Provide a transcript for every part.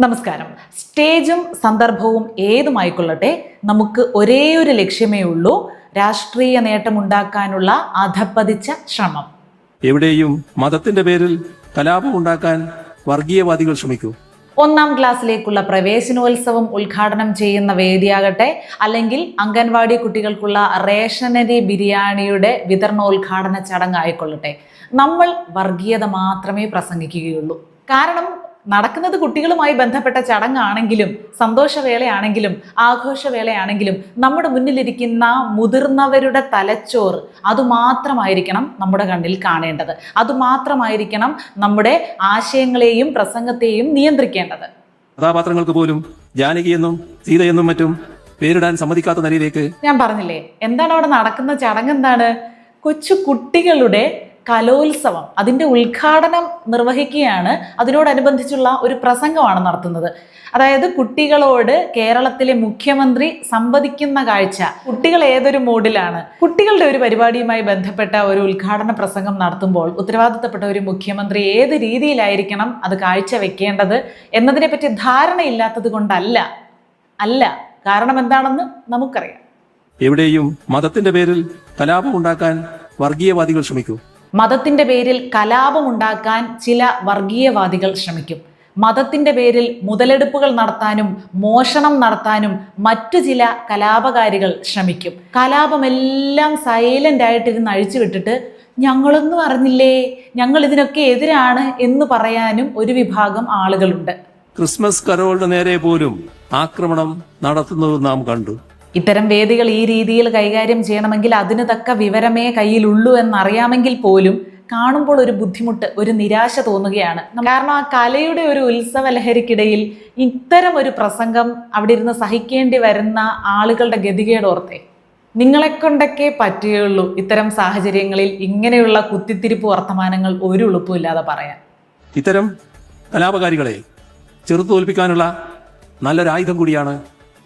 നമസ്കാരം. സ്റ്റേജും സന്ദർഭവും ഏതുമായിക്കൊള്ളട്ടെ നമുക്ക് ഒരേ ഒരു ലക്ഷ്യമേ ഉള്ളൂ രാഷ്ട്രീയ നേട്ടമുണ്ടാക്കാനുള്ള അധപ്പതിച്ച ശ്രമം. എവിടെയും മതത്തിന്റെ പേരിൽ കലാപം ഉണ്ടാക്കാൻ വർഗീയവാദികൾ ശ്രമിക്കൂ. ഒന്നാം ക്ലാസ്സിലേക്കുള്ള പ്രവേശനോത്സവം ഉദ്ഘാടനം ചെയ്യുന്ന വേദിയാകട്ടെ അല്ലെങ്കിൽ അംഗൻവാടി കുട്ടികൾക്കുള്ള റേഷനരി ബിരിയാണിയുടെ വിതരണോദ്ഘാടന ചടങ്ങായിക്കൊള്ളട്ടെ. നമ്മൾ വർഗീയത മാത്രമേ പ്രസംഗിക്കുകയുള്ളൂ. കാരണം നടക്കുന്നത് കുട്ടികളുമായി ബന്ധപ്പെട്ട ചടങ്ങാണെങ്കിലും സന്തോഷവേളയാണെങ്കിലും ആഘോഷവേളയാണെങ്കിലും നമ്മുടെ മുന്നിലിരിക്കുന്ന മുതിർന്നവരുടെ തലച്ചോറ് അതുമാത്രമായിരിക്കണം നമ്മുടെ കണ്ണിൽ കാണേണ്ടത്. അതുമാത്രമായിരിക്കണം നമ്മുടെ ആശയങ്ങളെയും പ്രസംഗത്തെയും നിയന്ത്രിക്കേണ്ടത്. കഥാപാത്രങ്ങൾക്ക് പോലും ജാനകിയെന്നും സീതയെന്നും മറ്റും പേരിടാൻ സമ്മതിക്കാത്ത നിലയിലേക്ക് ഞാൻ പറഞ്ഞില്ലേ എന്താണ് അവിടെ നടക്കുന്ന ചടങ്ങ് എന്താണ് കൊച്ചു കുട്ടികളുടെ കലോത്സവം അതിന്റെ ഉദ്ഘാടനം നിർവഹിക്കുകയാണ് അതിനോടനുബന്ധിച്ചുള്ള ഒരു പ്രസംഗമാണ് നടത്തുന്നത്. അതായത് കുട്ടികളോട് കേരളത്തിലെ മുഖ്യമന്ത്രി സംവദിക്കുന്ന കാഴ്ച കുട്ടികൾ ഏതൊരു മൂഡിലാണ്? കുട്ടികളുടെ ഒരു പരിപാടിയുമായി ബന്ധപ്പെട്ട ഒരു ഉദ്ഘാടന പ്രസംഗം നടത്തുമ്പോൾ ഉത്തരവാദിത്തപ്പെട്ട ഒരു മുഖ്യമന്ത്രി ഏത് രീതിയിലായിരിക്കണം അത് കാഴ്ച കാഴ്ചവെക്കേണ്ടത് എന്നതിനെപ്പറ്റി ധാരണയില്ലാത്തത് കൊണ്ടല്ല. അല്ല കാരണം എന്താണെന്ന് നമുക്കറിയാം. എവിടെയും മതത്തിന്റെ പേരിൽ കലാപം ഉണ്ടാക്കാൻ വർഗീയവാദികൾ ശ്രമിക്കൂ. മതത്തിന്റെ പേരിൽ കലാപമുണ്ടാക്കാൻ ചില വർഗീയവാദികൾ ശ്രമിക്കും. മതത്തിന്റെ പേരിൽ മുതലെടുപ്പുകൾ നടത്താനും മോഷണം നടത്താനും മറ്റു ചില കലാപകാരികൾ ശ്രമിക്കും. കലാപമെല്ലാം സൈലന്റ് ആയിട്ടിരുന്ന് അഴിച്ചുവിട്ടിട്ട് ഞങ്ങളൊന്നും അറിഞ്ഞില്ലേ? ഞങ്ങൾ ഇതിനൊക്കെ എതിരാണ് എന്ന് പറയാനും ഒരു വിഭാഗം ആളുകളുണ്ട്. ക്രിസ്മസ് കരോളിന് നേരെ പോലും ആക്രമണം നടത്തുന്നത് നാം കണ്ടു. ഇത്തരം വേദികൾ ഈ രീതിയിൽ കൈകാര്യം ചെയ്യണമെങ്കിൽ അതിന് തക്ക വിവരമേ കയ്യിലുള്ളൂ എന്നറിയാമെങ്കിൽ പോലും കാണുമ്പോൾ ഒരു ബുദ്ധിമുട്ട് ഒരു നിരാശ തോന്നുകയാണ്. കാരണം ആ കലയുടെ ഒരു ഉത്സവ ലഹരിക്കിടയിൽ ഇത്തരം ഒരു പ്രസംഗം അവിടെ ഇരുന്ന് സഹിക്കേണ്ടി വരുന്ന ആളുകളുടെ ഗതികേടോർത്തെ ഓർത്തേ. നിങ്ങളെ കൊണ്ടൊക്കെ പറ്റുകയുള്ളൂ ഇത്തരം സാഹചര്യങ്ങളിൽ ഇങ്ങനെയുള്ള കുത്തിത്തിരിപ്പ് വർത്തമാനങ്ങൾ ഒരു എളുപ്പമില്ലാതെ പറയാൻ. ഇത്തരം കലാപകാരികളെ ചെറുത്തോൽപ്പിക്കാനുള്ള നല്ലൊരു നല്ലൊരായുധം കൂടിയാണ്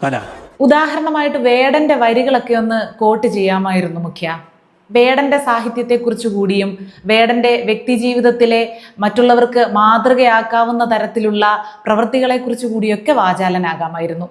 കല. ഉദാഹരണമായിട്ട് വേടന്റെ വരികളൊക്കെ ഒന്ന് കോട്ട് ചെയ്യാമായിരുന്നു മുഖ്യ. വേടന്റെ സാഹിത്യത്തെക്കുറിച്ച് കൂടിയും വേടന്റെ വ്യക്തിജീവിതത്തിലെ മറ്റുള്ളവർക്ക് മാതൃകയാക്കാവുന്ന തരത്തിലുള്ള പ്രവൃത്തികളെക്കുറിച്ച് കൂടിയൊക്കെ വാചാലനാകാമായിരുന്നു.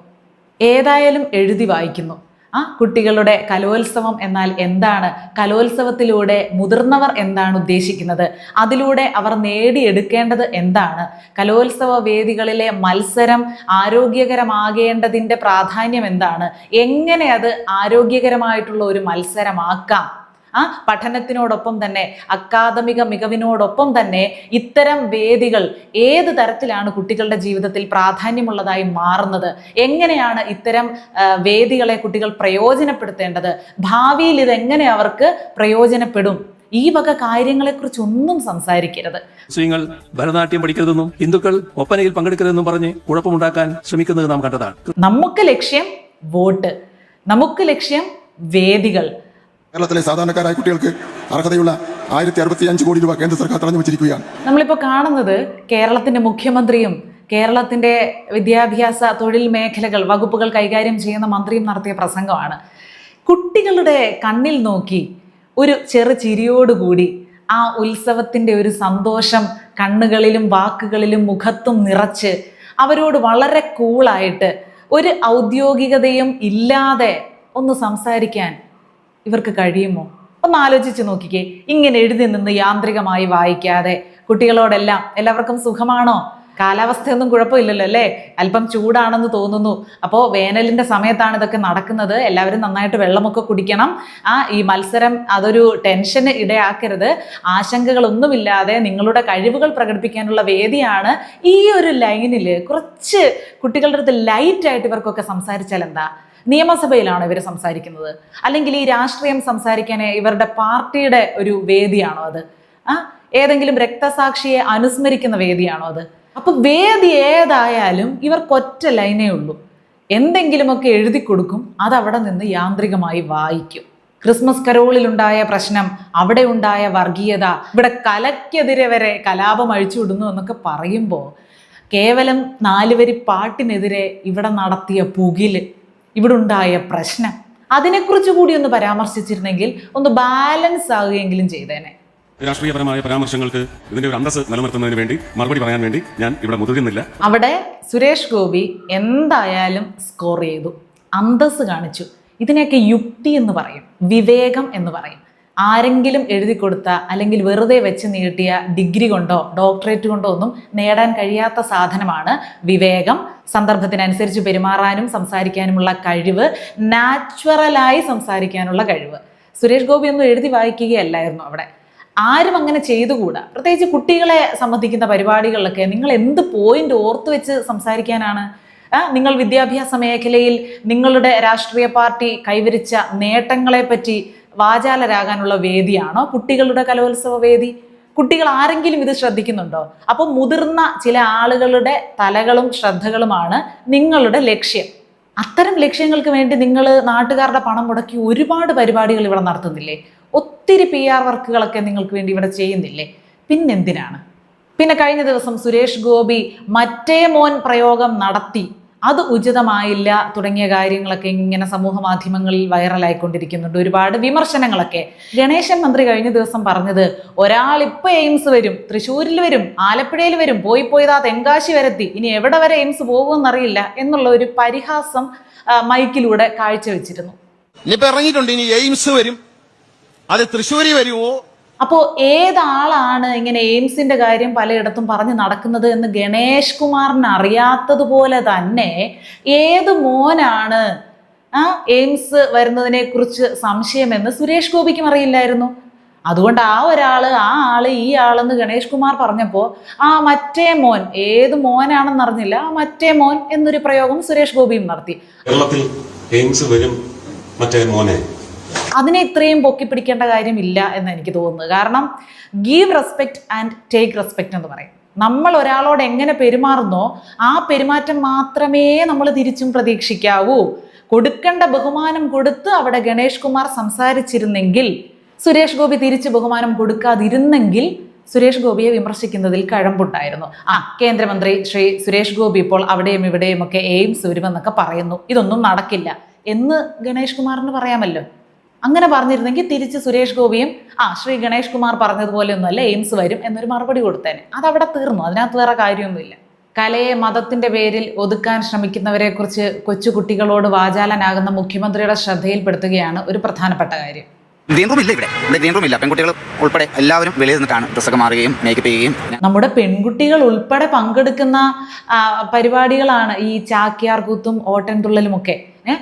ഏതായാലും എഴുതി വായിക്കുന്നു. ആ കുട്ടികളുടെ കലോത്സവം എന്നാൽ എന്താണ്? കലോത്സവത്തിലൂടെ മുതിർന്നവർ എന്താണ് ഉദ്ദേശിക്കുന്നത്? അതിലൂടെ അവർ നേടിയെടുക്കേണ്ടത് എന്താണ്? കലോത്സവ വേദികളിലെ മത്സരം ആരോഗ്യകരമാകേണ്ടതിന്റെ പ്രാധാന്യം എന്താണ്? എങ്ങനെ അത് ആരോഗ്യകരമായിട്ടുള്ള ഒരു മത്സരമാക്കാം? ആ പഠനത്തിനോടൊപ്പം തന്നെ അക്കാദമിക മികവിനോടൊപ്പം തന്നെ ഇത്തരം വേദികൾ ഏത് തരത്തിലാണ് കുട്ടികളുടെ ജീവിതത്തിൽ പ്രാധാന്യമുള്ളതായി മാറുന്നത്? എങ്ങനെയാണ് ഇത്തരം വേദികളെ കുട്ടികൾ പ്രയോജനപ്പെടുത്തേണ്ടത്? ഭാവിയിൽ ഇതെങ്ങനെ അവർക്ക് പ്രയോജനപ്പെടും? ഈ വക കാര്യങ്ങളെക്കുറിച്ച് ഒന്നും സംസാരിക്കരുത്. മുസ്ലിങ്ങൾ ഭരതനാട്യം പഠിക്കരുതെന്നും ഹിന്ദുക്കൾ ഒപ്പനയിൽ പങ്കെടുക്കരുതെന്നും പറഞ്ഞ് കുഴപ്പമുണ്ടാക്കാൻ ശ്രമിക്കുന്നത് നാം കണ്ടതാണ്. നമുക്ക് ലക്ഷ്യം വോട്ട്. നമുക്ക് ലക്ഷ്യം വേദികൾ. കേരളത്തിലെ സാധാരണക്കാരായ കുട്ടികൾക്ക് അർഹതയുള്ള ആയിരത്തി അറുപത്തി അഞ്ച് കോടി രൂപ കേന്ദ്ര സർക്കാർ തടഞ്ഞു വെച്ചിരിക്കുകയാണ്. നമ്മളിപ്പോൾ കാണുന്നത് കേരളത്തിന്റെ മുഖ്യമന്ത്രിയും കേരളത്തിന്റെ വിദ്യാഭ്യാസ തൊഴിൽ മേഖലകൾ വകുപ്പുകൾ കൈകാര്യം ചെയ്യുന്ന മന്ത്രിയും നടത്തിയ പ്രസംഗമാണ്. കുട്ടികളുടെ കണ്ണിൽ നോക്കി ഒരു ചെറു ചിരിയോടുകൂടി ആ ഉത്സവത്തിന്റെ ഒരു സന്തോഷം കണ്ണുകളിലും വാക്കുകളിലും മുഖത്തും നിറച്ച് അവരോട് വളരെ കൂളായിട്ട് ഒരു ഔദ്യോഗികതയും ഇല്ലാതെ ഒന്ന് സംസാരിക്കാൻ ഇവർക്ക് കഴിയുമോ? ഒന്ന് ആലോചിച്ച് നോക്കിക്കേ. ഇങ്ങനെ എഴുതി നിന്ന് യാന്ത്രികമായി വായിക്കാതെ കുട്ടികളോടെല്ലാം എല്ലാവർക്കും സുഖമാണോ? കാലാവസ്ഥയൊന്നും കുഴപ്പമില്ലല്ലോ അല്ലേ? അല്പം ചൂടാണെന്ന് തോന്നുന്നു. അപ്പോൾ വേനലിന്റെ സമയത്താണ് ഇതൊക്കെ നടക്കുന്നത്. എല്ലാവരും നന്നായിട്ട് വെള്ളമൊക്കെ കുടിക്കണം. ആ ഈ മത്സരം അതൊരു ടെൻഷന് ഇടയാക്കരുത്. ആശങ്കകളൊന്നുമില്ലാതെ നിങ്ങളുടെ കഴിവുകൾ പ്രകടിപ്പിക്കാനുള്ള വേദിയാണ് ഈ ഒരു ലൈനിൽ കുറച്ച് കുട്ടികളുടെ അടുത്ത് ലൈറ്റായിട്ട് ഇവർക്കൊക്കെ സംസാരിച്ചാൽ എന്താ? നിയമസഭയിലാണ് ഇവർ സംസാരിക്കുന്നത്? അല്ലെങ്കിൽ ഈ രാഷ്ട്രീയം സംസാരിക്കാൻ ഇവരുടെ പാർട്ടിയുടെ ഒരു വേദിയാണോ അത്? ആ ഏതെങ്കിലും രക്തസാക്ഷിയെ അനുസ്മരിക്കുന്ന വേദിയാണോ അത്? അപ്പൊ വേദി ഏതായാലും ഇവർക്കൊറ്റ ലൈനേ ഉള്ളൂ. എന്തെങ്കിലുമൊക്കെ എഴുതി കൊടുക്കും അതവിടെ നിന്ന് യാന്ത്രികമായി വായിക്കും. ക്രിസ്മസ് കരോളിലുണ്ടായ പ്രശ്നം അവിടെ ഉണ്ടായ വർഗീയത ഇവിടെ കലയ്ക്കെതിരെ വരെ കലാപം അഴിച്ചുവിടുന്നു എന്നൊക്കെ പറയുമ്പോൾ കേവലം നാലുവരി പാട്ടിനെതിരെ ഇവിടെ നടത്തിയ പുകിൽ ഇവിടെ ഉണ്ടായ പ്രശ്നം അതിനെക്കുറിച്ച് കൂടി ഒന്ന് പരാമർശിച്ചിരുന്നെങ്കിൽ ഒന്ന് ബാലൻസ് ആകുകയെങ്കിലും ചെയ്തേനെ. രാഷ്ട്രീയപരമായ പരാമർശങ്ങൾക്ക് ഇതിന്റെ ഒരു അന്തസ് നിലനിർത്തുന്നതിന് വേണ്ടി മറുപടി പറയാൻ വേണ്ടി ഞാൻ ഇവിടെ മുതിരുന്നില്ല. അവിടെ സുരേഷ് ഗോപി എന്തായാലും സ്കോർ ചെയ്തു. അന്തസ് കാണിച്ചു. ഇതിനെയൊക്കെ യുക്തി എന്ന് പറയും. വിവേകം എന്ന് പറയും. ആരെങ്കിലും എഴുതി കൊടുത്ത അല്ലെങ്കിൽ വെറുതെ വെച്ച് നീട്ടിയ ഡിഗ്രി കൊണ്ടോ ഡോക്ടറേറ്റ് കൊണ്ടോ ഒന്നും നേടാൻ കഴിയാത്ത സാധനമാണ് വിവേകം. സന്ദർഭത്തിനനുസരിച്ച് പെരുമാറാനും സംസാരിക്കാനുമുള്ള കഴിവ് നാച്ചുറലായി സംസാരിക്കാനുള്ള കഴിവ്. സുരേഷ് ഗോപി ഒന്നും എഴുതി വായിക്കുകയല്ലായിരുന്നു അവിടെ. ആരും അങ്ങനെ ചെയ്തുകൂടാ. പ്രത്യേകിച്ച് കുട്ടികളെ സംബന്ധിക്കുന്ന പരിപാടികളിലൊക്കെ നിങ്ങൾ എന്ത് പോയിന്റ് ഓർത്ത് വെച്ച് സംസാരിക്കാനാണ്? നിങ്ങൾ വിദ്യാഭ്യാസ മേഖലയിൽ നിങ്ങളുടെ രാഷ്ട്രീയ പാർട്ടി കൈവരിച്ച നേട്ടങ്ങളെ പറ്റി വാചാലരാകാനുള്ള വേദിയാണോ കുട്ടികളുടെ കലോത്സവ വേദി? കുട്ടികൾ ആരെങ്കിലും ഇത് ശ്രദ്ധിക്കുന്നുണ്ടോ? അപ്പോൾ മുതിർന്ന ചില ആളുകളുടെ തലകളും ശ്രദ്ധകളുമാണ് നിങ്ങളുടെ ലക്ഷ്യം. അത്തരം ലക്ഷ്യങ്ങൾക്ക് വേണ്ടി നിങ്ങൾ നാട്ടുകാരുടെ പണം മുടക്കി ഒരുപാട് പരിപാടികൾ ഇവിടെ നടത്തുന്നില്ലേ? ഒത്തിരി പി ആർ വർക്കുകളൊക്കെ നിങ്ങൾക്ക് വേണ്ടി ഇവിടെ ചെയ്യുന്നില്ലേ? പിന്നെന്തിനാണ്? പിന്നെ കഴിഞ്ഞ ദിവസം സുരേഷ് ഗോപി മറ്റേ മോൻ പ്രയോഗം നടത്തി. അത് ഉചിതമായില്ല തുടങ്ങിയ കാര്യങ്ങളൊക്കെ ഇങ്ങനെ സമൂഹ മാധ്യമങ്ങളിൽ വൈറലായിക്കൊണ്ടിരിക്കുന്നുണ്ട്. ഒരുപാട് വിമർശനങ്ങളൊക്കെ. ഗണേശൻ മന്ത്രി കഴിഞ്ഞ ദിവസം പറഞ്ഞത് ഒരാൾ ഇപ്പൊ എയിംസ് വരും തൃശ്ശൂരിൽ വരും ആലപ്പുഴയിൽ വരും പോയി പോയതാ തെങ്കാശി വരെത്തി ഇനി എവിടെ വരെ എയിംസ് പോകുമെന്നറിയില്ല എന്നുള്ള ഒരു പരിഹാസം മൈക്കിലൂടെ കാഴ്ചവെച്ചിരുന്നു. ഇനിയിപ്പോ ഇറങ്ങിയിട്ടുണ്ട് ഇനി എയിംസ് വരും. അത് തൃശ്ശൂരി വരുമോ അപ്പോ ഏതാളാണ് ഇങ്ങനെ എയിംസിന്റെ കാര്യം പലയിടത്തും പറഞ്ഞു നടക്കുന്നത് എന്ന് ഗണേഷ് കുമാറിന് അറിയാത്തതുപോലെ തന്നെ ഏത് മോനാണ് ആ എയിംസ് വരുന്നതിനെ കുറിച്ച് സംശയമെന്ന് സുരേഷ് ഗോപിക്കും അറിയില്ലായിരുന്നു. അതുകൊണ്ട് ആ ഒരാൾ ആ ആൾ ഈ ആളെന്ന് ഗണേഷ് കുമാർ പറഞ്ഞപ്പോൾ ആ മറ്റേ മോൻ ഏത് മോനാണെന്ന് അറിഞ്ഞില്ല ആ മറ്റേ മോൻ എന്നൊരു പ്രയോഗം സുരേഷ് ഗോപിയും നടത്തി. കേരളത്തിൽ എയിംസ് വരും മറ്റേ മോനെ? അതിനെ ഇത്രയും പൊക്കി പിടിക്കേണ്ട കാര്യമില്ല എന്ന് എനിക്ക് തോന്നുന്നത്. കാരണം give respect and take respect എന്ന് പറയും. നമ്മൾ ഒരാളോട് എങ്ങനെ പെരുമാറുന്നോ ആ പെരുമാറ്റം മാത്രമേ നമ്മൾ തിരിച്ചും പ്രതീക്ഷിക്കാവൂ. കൊടുക്കേണ്ട ബഹുമാനം കൊടുത്ത് അവിടെ ഗണേഷ് കുമാർ സംസാരിച്ചിരുന്നെങ്കിൽ സുരേഷ് ഗോപി തിരിച്ച് ബഹുമാനം കൊടുക്കാതിരുന്നെങ്കിൽ സുരേഷ് ഗോപിയെ വിമർശിക്കുന്നതിൽ കഴമ്പുണ്ടായിരുന്നു. ആ കേന്ദ്രമന്ത്രി ശ്രീ സുരേഷ് ഗോപി ഇപ്പോൾ അവിടെയും ഇവിടെയും ഒക്കെ എയിംസ് വരുമെന്നൊക്കെ പറയുന്നു. ഇതൊന്നും നടക്കില്ല എന്ന് ഗണേഷ് കുമാറിന് പറയാമല്ലോ. അങ്ങനെ പറഞ്ഞിരുന്നെങ്കിൽ തിരിച്ച് സുരേഷ് ഗോപിയും ആ ശ്രീ ഗണേഷ് കുമാർ പറഞ്ഞതുപോലെ ഒന്നുമല്ല എയിംസ് വരും എന്നൊരു മറുപടി കൊടുത്തേനെ. അവിടെ തീർന്നു. അതിനകത്ത് വേറെ കാര്യമൊന്നുമില്ല. കലയെ മതത്തിന്റെ പേരിൽ ഒതുക്കാൻ ശ്രമിക്കുന്നവരെക്കുറിച്ച് കൊച്ചുകുട്ടികളോട് വാചാലനാകുന്ന മുഖ്യമന്ത്രിയുടെ ശ്രദ്ധയിൽപ്പെടുത്തുകയാണ് ഒരു പ്രധാനപ്പെട്ട കാര്യം. ഗ്രീൻ റൂം ഇല്ല ഇവിടെ. ഇവിടെ ഗ്രീൻ റൂം ഇല്ല പെൺകുട്ടികൾ ഉൾപ്പെടെ എല്ലാവരും വെളിയിൽ നിന്നിട്ടാണ് ഡ്രസ്സൊക്കെ മാറുകയും മേക്കപ്പ് ചെയ്യുകയും നമ്മുടെ പെൺകുട്ടികൾ ഉൾപ്പെടെ പങ്കെടുക്കുന്ന പരിപാടികളാണ് ഈ ചാക്യാർ കൂത്തും ഓട്ടൻതുള്ളലും ഒക്കെ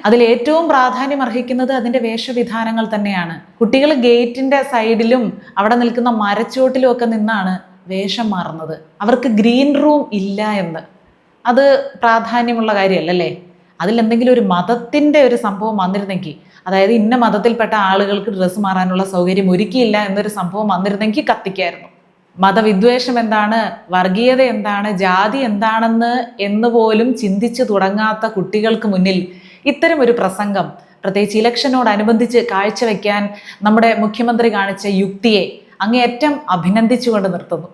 അതിൽ ഏറ്റവും പ്രാധാന്യം അർഹിക്കുന്നത് അതിന്റെ വേഷവിധാനങ്ങൾ തന്നെയാണ്. കുട്ടികൾ ഗേറ്റിന്റെ സൈഡിലും അവിടെ നിൽക്കുന്ന മരച്ചുവട്ടിലും ഒക്കെ നിന്നാണ് വേഷം മാറുന്നത്. അവർക്ക് ഗ്രീൻ റൂം ഇല്ല എന്ന്. അത് പ്രാധാന്യമുള്ള കാര്യമല്ലല്ലേ? അതിൽ എന്തെങ്കിലും ഒരു മതത്തിന്റെ ഒരു സംഭവം വന്നിരുന്നെങ്കിൽ അതായത് ഇന്ന മതത്തിൽപ്പെട്ട ആളുകൾക്ക് ഡ്രസ്സ് മാറാനുള്ള സൗകര്യം ഒരുക്കിയില്ല എന്നൊരു സംഭവം വന്നിരുന്നെങ്കിൽ കത്തിക്കായിരുന്നു. മതവിദ്വേഷം എന്താണ്? വർഗീയത എന്താണ്? ജാതി എന്താണെന്ന് എന്ന് പോലും ചിന്തിച്ചു തുടങ്ങാത്ത കുട്ടികൾക്ക് മുന്നിൽ ഇത്തരം ഒരു പ്രസംഗം പ്രത്യേകിച്ച് ഇലക്ഷനോടനുബന്ധിച്ച് കാഴ്ചവെക്കാൻ നമ്മുടെ മുഖ്യമന്ത്രി കാണിച്ച യുക്തിയെ അങ്ങേയറ്റം അഭിനന്ദിച്ചുകൊണ്ട് നിർത്തുന്നു.